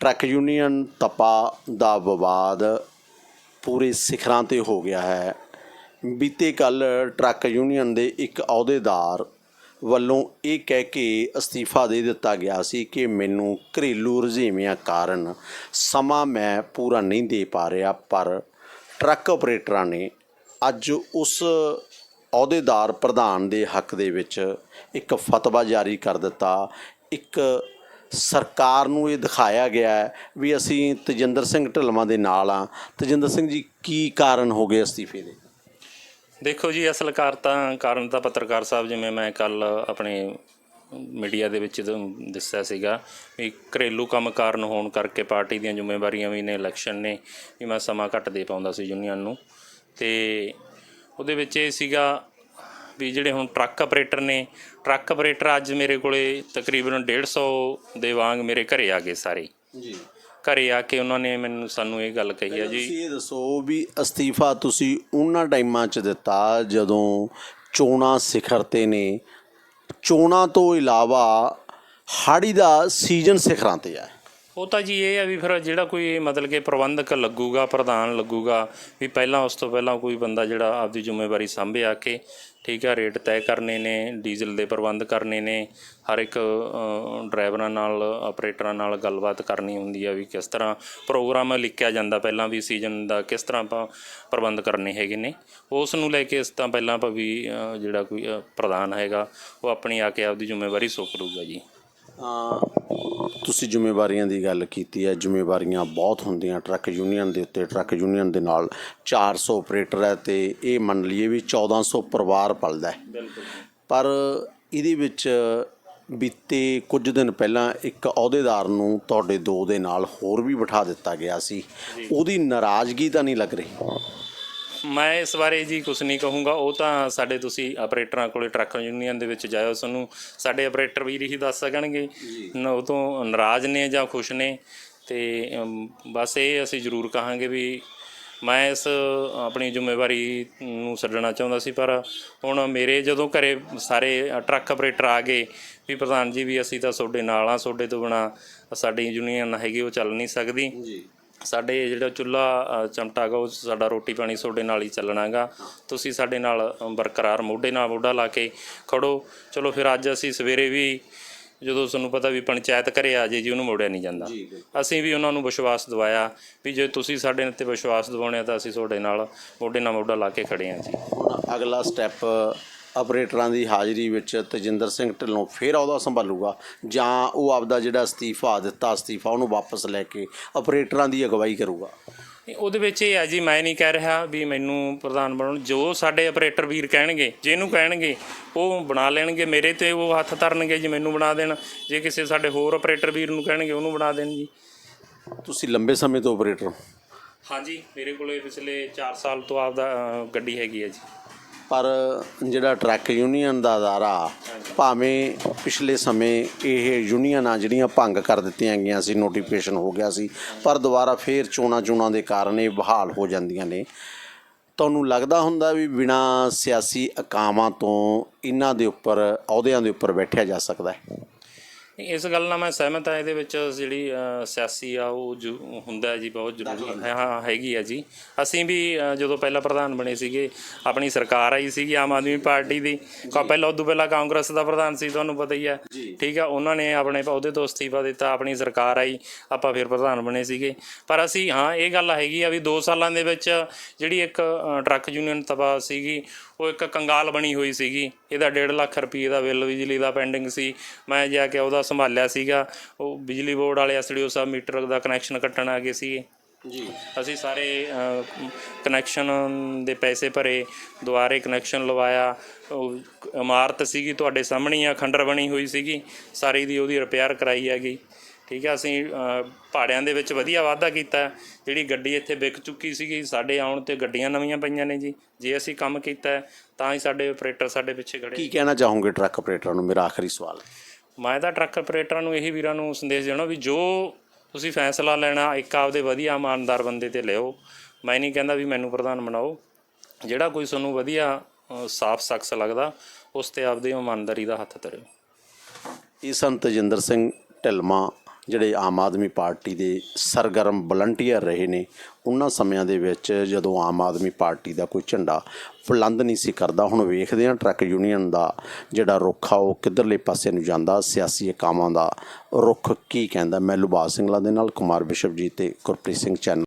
Truck union ਤਪਾ ਦਾ ਵਿਵਾਦ ਪੂਰੇ ਸਿਖਰਾਂ ਤੇ ਹੋ ਗਿਆ ਹੈ। ਬੀਤੇ ਕੱਲ ਟਰੱਕ ਯੂਨੀਅਨ ਦੇ ਇੱਕ ਅਹੁਦੇਦਾਰ ਵੱਲੋਂ ਇਹ ਕਹਿ ਕੇ ਅਸਤੀਫਾ ਦੇ ਦਿੱਤਾ ਗਿਆ ਸੀ ਕਿ ਮੈਨੂੰ ਘਰੇਲੂ ਰੁਝੇਵਿਆਂ ਕਾਰਨ ਸਮਾਂ ਮੈਂ ਪੂਰਾ ਨਹੀਂ ਦੇ ਪਾ ਰਿਹਾ, ਪਰ ਟਰੱਕ ਆਪਰੇਟਰਾਂ ਨੇ ਅੱਜ ਉਸ ਅਹੁਦੇਦਾਰ ਪ੍ਰਧਾਨ ਦੇ ਹੱਕ ਦੇ ਵਿੱਚ ਇੱਕ ਫਤਵਾ ਜਾਰੀ ਕਰ ਦਿੱਤਾ। ਇੱਕ ਸਰਕਾਰ ਨੂੰ ਇਹ ਦਿਖਾਇਆ ਗਿਆ ਹੈ ਵੀ ਅਸੀਂ ਤਜਿੰਦਰ ਸਿੰਘ ਢਿੱਲਵਾਂ ਦੇ ਨਾਲ ਆ ਤਜਿੰਦਰ ਸਿੰਘ ਜੀ, ਕੀ ਕਾਰਨ ਹੋ ਗਏ ਅਸਤੀਫੇ ਦੇ? ਦੇਖੋ ਜੀ, ਅਸਲ ਕਾਰ ਤਾਂ ਕਾਰਨ ਤਾਂ ਪੱਤਰਕਾਰ ਸਾਹਿਬ, ਜਿਵੇਂ ਮੈਂ ਕੱਲ ਆਪਣੇ ਮੀਡੀਆ ਦੇ ਵਿੱਚ ਤੁਹਾਨੂੰ ਦੱਸਿਆ ਸੀਗਾ ਵੀ ਘਰੇਲੂ ਕੰਮ ਕਾਰਨ ਹੋਣ ਕਰਕੇ ਪਾਰਟੀ ਦੀਆਂ ਜ਼ਿੰਮੇਵਾਰੀਆਂ ਵੀ ਨੇ, ਇਲੈਕਸ਼ਨ ਨੇ, ਵੀ ਮੈਂ ਸਮਾਂ ਘੱਟ ਦੇ ਪਾਉਂਦਾ ਸੀ ਯੂਨੀਅਨ ਨੂੰ। ਤੇ ਉਹਦੇ ਵਿੱਚ ਇਹ ਸੀਗਾ ਵੀ ਜਿਹੜੇ ਹੁਣ ਟਰੱਕ ਆਪਰੇਟਰ ਨੇ ਟਰੱਕ ਆਪਰੇਟਰ ਅੱਜ ਮੇਰੇ ਕੋਲੇ ਤਕਰੀਬਨ 150 ਦੇ ਵਾਂਗ ਮੇਰੇ ਘਰੇ ਆ ਗਏ ਸਾਰੇ। ਜੀ। ਘਰੇ ਆ ਕੇ ਉਹਨਾਂ ਨੇ ਮੈਨੂੰ ਸਾਨੂੰ ਇਹ ਗੱਲ ਕਹੀ ਆ ਜੀ। ਤੁਸੀਂ ਇਹ ਦੱਸੋ ਵੀ ਅਸਤੀਫਾ ਤੁਸੀਂ ਉਹਨਾਂ ਟਾਈਮਾਂ 'ਚ ਦਿੱਤਾ ਜਦੋਂ ਚੋਣਾਂ ਸਿਖਰ ਤੇ ਨੇ। ਚੋਣਾਂ ਤੋਂ ਇਲਾਵਾ ਹਾੜੀ ਦਾ ਸੀਜ਼ਨ ਸਿਖਰਾਂ ਤੇ ਹੈ ਉਹ ਤਾਂ ਜੀ ਇਹ ਆ ਵੀ ਫਿਰ ਜਿਹੜਾ ਕੋਈ ਮਤਲਬ ਕਿ ਪ੍ਰਬੰਧਕ ਲੱਗੂਗਾ, ਪ੍ਰਧਾਨ ਲੱਗੂਗਾ, ਵੀ ਪਹਿਲਾਂ ਉਸ ਤੋਂ ਪਹਿਲਾਂ ਕੋਈ ਬੰਦਾ ਜਿਹੜਾ ਆਪਦੀ ਜ਼ਿੰਮੇਵਾਰੀ ਸਾਂਭੇ ਆ ਕੇ, ਠੀਕ ਆ, ਰੇਟ ਤੈਅ ਕਰਨੇ ਨੇ, ਡੀਜ਼ਲ ਦੇ ਪ੍ਰਬੰਧ ਕਰਨੇ ਨੇ, ਹਰ ਇੱਕ ਡਰਾਈਵਰਾਂ ਨਾਲ, ਆਪਰੇਟਰਾਂ ਨਾਲ ਗੱਲਬਾਤ ਕਰਨੀ ਹੁੰਦੀ ਆ ਵੀ ਕਿਸ ਤਰ੍ਹਾਂ ਪ੍ਰੋਗਰਾਮ ਲਿਖਿਆ ਜਾਂਦਾ ਪਹਿਲਾਂ ਵੀ, ਸੀਜ਼ਨ ਦਾ ਕਿਸ ਤਰ੍ਹਾਂ ਆਪਾਂ ਪ੍ਰਬੰਧ ਕਰਨੇ ਹੈਗੇ ਨੇ। ਉਸ ਨੂੰ ਲੈ ਕੇ ਇਸ ਤਾਂ ਪਹਿਲਾਂ ਆਪਾਂ ਵੀ ਜਿਹੜਾ ਕੋਈ ਪ੍ਰਧਾਨ ਹੈਗਾ, ਉਹ ਆਪਣੀ ਆ ਕੇ ਆਪਦੀ ਜ਼ਿੰਮੇਵਾਰੀ ਸੋਪਰੂਗਾ ਜੀ। ਤੁਸੀਂ ਜ਼ਿੰਮੇਵਾਰੀਆਂ ਦੀ ਗੱਲ ਕੀਤੀ ਹੈ ਜ਼ਿੰਮੇਵਾਰੀਆਂ ਬਹੁਤ ਹੁੰਦੀਆਂ ਟਰੱਕ ਯੂਨੀਅਨ ਦੇ ਉੱਤੇ ਟਰੱਕ ਯੂਨੀਅਨ ਦੇ ਨਾਲ 400 ਆਪਰੇਟਰ ਹੈ ਤੇ ਇਹ ਮੰਨ ਲਈਏ ਵੀ 1400 ਪਰਿਵਾਰ ਪਲਦਾ ਹੈ। ਪਰ ਇਹਦੇ ਵਿੱਚ ਬੀਤੇ ਕੁਝ ਦਿਨ ਪਹਿਲਾਂ ਇੱਕ ਅਹੁਦੇਦਾਰ ਨੂੰ ਤੁਹਾਡੇ ਦੋ ਦੇ ਨਾਲ ਹੋਰ ਵੀ ਬਿਠਾ ਦਿੱਤਾ ਗਿਆ ਸੀ। ਉਹਦੀ ਨਾਰਾਜ਼ਗੀ ਤਾਂ ਨਹੀਂ ਲੱਗ ਰਹੀ? ਮੈਂ ਇਸ ਬਾਰੇ ਜੀ ਕੁਝ ਨਹੀਂ ਕਹੂੰਗਾ। ਉਹ ਤਾਂ ਸਾਡੇ ਤੁਸੀਂ ਆਪਰੇਟਰਾਂ ਕੋਲੇ ਟਰੱਕ ਯੂਨੀਅਨ ਦੇ ਵਿੱਚ ਜਾਇਓ ਤੁਹਾਨੂੰ ਸਾਡੇ ਆਪਰੇਟਰ ਵੀਰ ਹੀ ਦੱਸ ਸਕਣਗੇ। ਨਾ ਉਹ ਤੋਂ ਨਾਰਾਜ਼ ਨੇ ਜਾਂ ਖੁਸ਼ ਨੇ। ਤੇ ਅਮ, ਬਸ ਇਹ ਅਸੀਂ ਜ਼ਰੂਰ ਕਹਾਂਗੇ ਵੀ ਮੈਂ ਇਸ ਆਪਣੀ ਜ਼ਿੰਮੇਵਾਰੀ ਨੂੰ ਛੱਡਣਾ ਚਾਹੁੰਦਾ ਸੀ ਪਰ ਹੁਣ ਮੇਰੇ ਜਦੋਂ ਘਰੇ ਸਾਰੇ ਟਰੱਕ ਆਪਰੇਟਰ ਆ ਗਏ ਵੀ ਪ੍ਰਧਾਨ ਜੀ ਵੀ ਅਸੀਂ ਤਾਂ ਤੁਹਾਡੇ ਨਾਲ ਆ ਤੁਹਾਡੇ ਤੋਂ ਬਿਨਾ ਸਾਡੀ ਯੂਨੀਅਨ ਹੈਗੀ ਉਹ ਚੱਲ ਨਹੀਂ ਸਕਦੀ। ਜੀ। ਸਾਡੇ ਜਿਹੜਾ ਚੁੱਲ੍ਹਾ ਚਮਟਾ ਗਾ ਉਹ ਸਾਡਾ ਰੋਟੀ ਪਾਣੀ ਤੁਹਾਡੇ ਨਾਲ ਹੀ ਚੱਲਣਾਗਾ ਤੁਸੀਂ ਸਾਡੇ ਨਾਲ ਬਰਕਰਾਰ ਮੋਢੇ ਨਾਲ ਮੋਢਾ ਲਾ ਕੇ ਖੜੋ। ਚਲੋ ਫਿਰ ਅੱਜ ਅਸੀਂ ਸਵੇਰੇ ਵੀ ਜਦੋਂ ਤੁਹਾਨੂੰ ਪਤਾ ਵੀ ਪੰਚਾਇਤ ਘਰੇ ਆ ਜੇ ਜੀ ਉਹਨੂੰ ਮੋੜਿਆ ਨਹੀਂ ਜਾਂਦਾ। ਅਸੀਂ ਵੀ ਉਹਨਾਂ ਨੂੰ ਵਿਸ਼ਵਾਸ ਦਿਵਾਇਆ ਵੀ ਜੇ ਤੁਸੀਂ ਸਾਡੇ ਉੱਤੇ ਵਿਸ਼ਵਾਸ ਦਿਵਾਉਣੇ ਤਾਂ ਅਸੀਂ ਤੁਹਾਡੇ ਨਾਲ ਮੋਢੇ ਨਾਲ ਮੋਢਾ ਲਾ ਕੇ ਖੜੇ ਹਾਂ ਜੀ। ਹੁਣ ਅਗਲਾ ਸਟੈਪ ਆਪਰੇਟਰਾਂ ਦੀ ਹਾਜ਼ਰੀ ਵਿੱਚ ਤਜਿੰਦਰ ਸਿੰਘ ਢਿੱਲੋਂ ਫੇਰ ਉਹਦਾ ਸੰਭਾਲੂਗਾ ਜਾਂ ਉਹ ਆਪਦਾ ਜਿਹੜਾ ਅਸਤੀਫਾ ਦਿੱਤਾ ਅਸਤੀਫਾ ਉਹਨੂੰ ਵਾਪਸ ਲੈ ਕੇ ਆਪਰੇਟਰਾਂ ਦੀ ਅਗਵਾਈ ਕਰੂਗਾ? ਨਹੀਂ, ਉਹਦੇ ਵਿੱਚ ਇਹ ਹੈ ਜੀ ਮੈਂ ਨਹੀਂ ਕਹਿ ਰਿਹਾ ਵੀ ਮੈਨੂੰ ਪ੍ਰਧਾਨ ਬਣਾਉਣ ਜੋ ਸਾਡੇ ਆਪਰੇਟਰ ਵੀਰ ਕਹਿਣਗੇ ਜਿਹਨੂੰ ਕਹਿਣਗੇ ਉਹ ਬਣਾ ਲੈਣਗੇ ਮੇਰੇ ਤੇ ਉਹ ਹੱਥ ਧਰਨਗੇ ਜੀ ਮੈਨੂੰ ਬਣਾ ਦੇਣ। ਜੇ ਕਿਸੇ ਸਾਡੇ ਹੋਰ ਆਪਰੇਟਰ ਵੀਰ ਨੂੰ ਕਹਿਣਗੇ ਉਹਨੂੰ ਬਣਾ ਦੇਣ ਜੀ। ਤੁਸੀਂ ਲੰਬੇ ਸਮੇਂ ਤੋਂ ਆਪਰੇਟਰ ਹੋ? ਹਾਂਜੀ ਮੇਰੇ ਕੋਲੇ ਪਿਛਲੇ 4 ਸਾਲ ਤੋਂ ਆਪਦਾ ਅ, ਗੱਡੀ ਹੈਗੀ ਹੈ ਜੀ। ਪਰ ਜਿਹੜਾ ਟਰੱਕ ਯੂਨੀਅਨ ਦਾ ਅਦਾਰਾ, ਭਾਵੇਂ ਪਿਛਲੇ ਸਮੇਂ ਇਹ ਯੂਨੀਅਨ ਆ ਜਿਹੜੀਆਂ ਭੰਗ ਕਰ ਦਿੱਤੀਆਂ ਗਈਆਂ ਸੀ ਨੋਟੀਫਿਕੇਸ਼ਨ ਹੋ ਗਿਆ ਸੀ, ਪਰ ਦੁਬਾਰਾ ਫੇਰ ਚੋਣਾਂ ਚੋਣਾਂ ਦੇ ਕਾਰਨ ਇਹ ਬਹਾਲ ਹੋ ਜਾਂਦੀਆਂ ਨੇ। ਤੁਹਾਨੂੰ ਲੱਗਦਾ ਹੁੰਦਾ ਵੀ ਬਿਨਾ ਸਿਆਸੀ ਅਕਾਵਾਂ ਤੋਂ ਇਹਨਾਂ ਦੇ ਉੱਪਰ, ਅਹੁਦਿਆਂ ਦੇ ਉੱਪਰ ਬੈਠਿਆ ਜਾ ਸਕਦਾ ਹੈ? ਇਸ ਗੱਲ ਨਾਲ ਮੈਂ ਸਹਿਮਤ ਹਾਂ ਇਹਦੇ ਵਿੱਚ ਜਿਹੜੀ ਅ, ਸਿਆਸੀ ਆ ਉਹ ਜੋ ਹੁੰਦਾ ਹੈ ਜੀ ਬਹੁਤ ਜ਼ਰੂਰੀ ਹੈ ਹਾਂ ਹੈਗੀ ਹੈ ਜੀ। ਅਸੀਂ ਵੀ ਅ, ਜਦੋਂ ਪਹਿਲਾਂ ਪ੍ਰਧਾਨ ਬਣੇ ਸੀਗੇ ਆਪਣੀ ਸਰਕਾਰ ਆਈ ਸੀਗੀ ਆਮ ਆਦਮੀ ਪਾਰਟੀ ਦੀ। ਕਾ ਪਹਿਲਾਂ ਉਦੋਂ ਪਹਿਲਾਂ ਕਾਂਗਰਸ ਦਾ ਪ੍ਰਧਾਨ ਸੀ ਤੁਹਾਨੂੰ ਪਤਾ ਹੀ ਹੈ ਠੀਕ ਹੈ ਉਹਨਾਂ ਨੇ ਆਪਣੇ ਅਹੁਦੇ ਤੋਂ ਅਸਤੀਫਾ ਦਿੱਤਾ ਆਪਣੀ ਸਰਕਾਰ ਆਈ ਆਪਾਂ ਫਿਰ ਪ੍ਰਧਾਨ ਬਣੇ ਸੀਗੇ। ਪਰ ਅਸੀਂ ਹਾਂ ਇਹ ਗੱਲ ਹੈਗੀ ਆ ਵੀ 2 ਸਾਲਾਂ ਦੇ ਵਿੱਚ ਜਿਹੜੀ ਇੱਕ ਅ, ਟਰੱਕ ਯੂਨੀਅਨ ਤਬਾ ਸੀਗੀ ਉਹ ਇੱਕ ਕੰਗਾਲ ਬਣੀ ਹੋਈ ਸੀਗੀ। ਇਹਦਾ 1.5 ਲੱਖ ਰੁਪਏ ਦਾ ਬਿੱਲ ਬਿਜਲੀ ਦਾ ਪੈਂਡਿੰਗ ਸੀ। ਮੈਂ ਜਾ ਕੇ ਉਹਦਾ ਸੰਭਾਲਿਆ ਸੀਗਾ। ਉਹ ਬਿਜਲੀ ਬੋਰਡ ਵਾਲੇ ਐਸਡੀਓ ਸਾਹਿਬ ਮੀਟਰ ਦਾ ਕਨੈਕਸ਼ਨ ਕੱਟਣ ਆ ਗਏ ਸੀਗੇ। ਜੀ। ਅਸੀਂ ਸਾਰੇ ਕਨੈਕਸ਼ਨ ਦੇ ਪੈਸੇ ਭਰੇ ਦੁਬਾਰੇ ਕਨੈਕਸ਼ਨ ਲਵਾਇਆ। ਉਹ ਇਮਾਰਤ ਸੀਗੀ ਤੁਹਾਡੇ ਸਾਹਮਣੇ ਆ ਖੰਡਰ ਬਣੀ ਹੋਈ ਸੀਗੀ। ਸਾਰੀ ਦੀ ਉਹਦੀ ਰਿਪੇਅਰ ਕਰਾਈ ਹੈਗੀ। ਠੀਕ ਹੈ ਅਸੀਂ ਅ, ਭਾੜਿਆਂ ਦੇ ਵਿੱਚ ਵਧੀਆ ਵਾਧਾ ਕੀਤਾ। ਜਿਹੜੀ ਗੱਡੀ ਇੱਥੇ ਵਿਕ ਚੁੱਕੀ ਸੀਗੀ ਸਾਡੇ ਆਉਣ ਤੇ ਗੱਡੀਆਂ ਨਵੀਆਂ ਪਈਆਂ ਨੇ ਜੀ। ਜੇ ਅਸੀਂ ਕੰਮ ਕੀਤਾ ਤਾਂ ਹੀ ਸਾਡੇ ਆਪਰੇਟਰ ਸਾਡੇ ਪਿੱਛੇ ਖੜੇ। ਕੀ ਕਹਿਣਾ ਚਾਹੋਗੇ ਟਰੱਕ ਆਪਰੇਟਰਾਂ ਨੂੰ? ਮੇਰਾ ਆਖਰੀ ਸਵਾਲ। ਮੈਂ ਤਾਂ ਟਰੱਕ ਆਪਰੇਟਰਾਂ ਨੂੰ ਇਹੀ ਵੀਰਾਂ ਨੂੰ ਸੰਦੇਸ਼ ਦੇਣਾ ਵੀ ਜੋ ਤੁਸੀਂ ਫੈਸਲਾ ਲੈਣਾ ਇੱਕ ਆਪਦੇ ਵਧੀਆ ਇਮਾਨਦਾਰ ਬੰਦੇ ਤੇ ਲਿਓ। ਮੈਂ ਨਹੀਂ ਕਹਿੰਦਾ ਵੀ ਮੈਨੂੰ ਪ੍ਰਧਾਨ ਬਣਾਓ। ਜਿਹੜਾ ਕੋਈ ਤੁਹਾਨੂੰ ਵਧੀਆ ਸਾਫ਼ ਸ਼ਖਸ ਲੱਗਦਾ ਉਸ ਤੇ ਆਪਦੀ ਇਮਾਨਦਾਰੀ ਦਾ ਹੱਥ ਧਰਿਓ। ਇਹ ਸੰਤ ਤਜਿੰਦਰ ਸਿੰਘ ਢਿਲਮਾ ਜਿਹੜੇ ਆਮ ਆਦਮੀ ਪਾਰਟੀ ਦੇ ਸਰਗਰਮ ਵਲੰਟੀਅਰ ਰਹੇ ਨੇ, ਉਹਨਾਂ ਸਮਿਆਂ ਦੇ ਵਿੱਚ ਜਦੋਂ ਆਮ ਆਦਮੀ ਪਾਰਟੀ ਦਾ ਕੋਈ ਝੰਡਾ ਬੁਲੰਦ ਨਹੀਂ ਸੀ ਕਰਦਾ, ਹੁਣ ਵੇਖਦੇ ਹਾਂ ਟਰੱਕ ਯੂਨੀਅਨ ਦਾ ਜਿਹੜਾ ਰੁੱਖ ਆ, ਉਹ ਕਿੱਧਰਲੇ ਪਾਸੇ ਨੂੰ ਜਾਂਦਾ, ਸਿਆਸੀ ਇਕਾਵਾਂ ਦਾ ਰੁੱਖ ਕੀ ਕਹਿੰਦਾ? ਮੈਂ ਲੁਬਾਸ ਸਿੰਘਲਾ ਦੇ ਨਾਲ ਕੁਮਾਰ ਬਿਸ਼ਵਜੀਤ ਤੇ ਗੁਰਪ੍ਰੀਤ ਸਿੰਘ ਚੈਨਲ